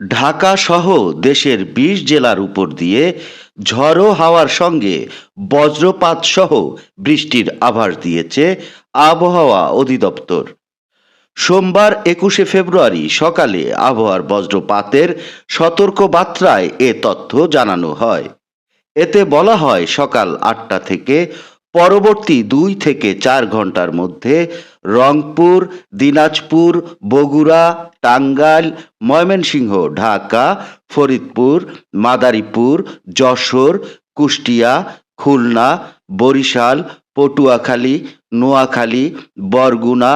ঢাকা সহ দেশের বিশ জেলার উপর দিয়ে ঝড়ো হাওয়ার সঙ্গে বজ্রপাত সহ বৃষ্টির আভাস দিয়েছে আবহাওয়া অধিদপ্তর। সোমবার একুশে ফেব্রুয়ারি সকালে আবহাওয়ার বজ্রপাতের সতর্ক বার্তায় এ তথ্য জানানো হয়। এতে বলা হয় সকাল আটটা থেকে পরবর্তী দুই থেকে চার ঘণ্টার মধ্যে রংপুর, দিনাজপুর, বগুড়া, টাঙ্গাইল, ময়মনসিংহ, ঢাকা, ফরিদপুর, মাদারীপুর, যশোর, কুষ্টিয়া, খুলনা, বরিশাল, পটুয়াখালী, নোয়াখালী, বরগুনা,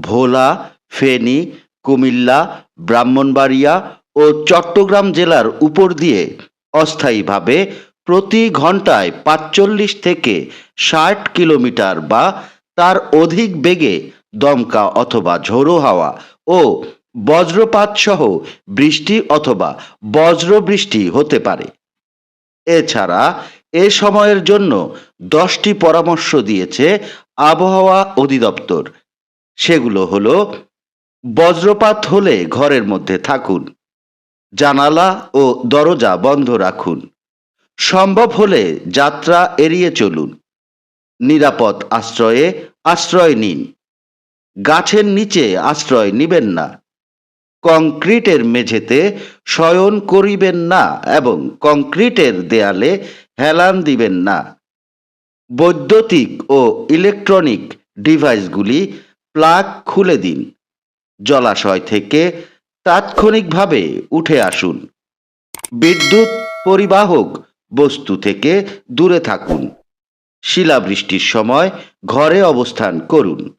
ভোলা, ফেনী, কুমিল্লা, ব্রাহ্মণবাড়িয়া ও চট্টগ্রাম জেলার উপর দিয়ে অস্থায়ীভাবে প্রতি ঘন্টায় পাঁচচল্লিশ থেকে ষাট কিলোমিটার বা তার অধিক বেগে দমকা অথবা ঝোড়ো হাওয়া ও বজ্রপাত সহ বৃষ্টি অথবা বজ্রবৃষ্টি হতে পারে। এছাড়া এ সময়ের জন্য দশটি পরামর্শ দিয়েছে আবহাওয়া অধিদপ্তর। সেগুলো হলো, বজ্রপাত হলে ঘরের মধ্যে থাকুন, জানালা ও দরজা বন্ধ রাখুন। সম্ভব হলে যাত্রা এড়িয়ে চলুন। নিরাপদ আশ্রয়ে আশ্রয় নিন। গাছের নিচে আশ্রয় নিবেন না। কংক্রিটের মেঝেতে শয়ন করিবেন না এবং কংক্রিটের দেয়ালে হেলান দিবেন না। বৈদ্যুতিক ও ইলেকট্রনিক ডিভাইসগুলি প্লাগ খুলে দিন। জলাশয় থেকে তাৎক্ষণিকভাবে উঠে আসুন। বিদ্যুৎ পরিবাহক বস্তু থেকে দূরে থাকুন। শিলাবৃষ্টির সময় ঘরে অবস্থান করুন।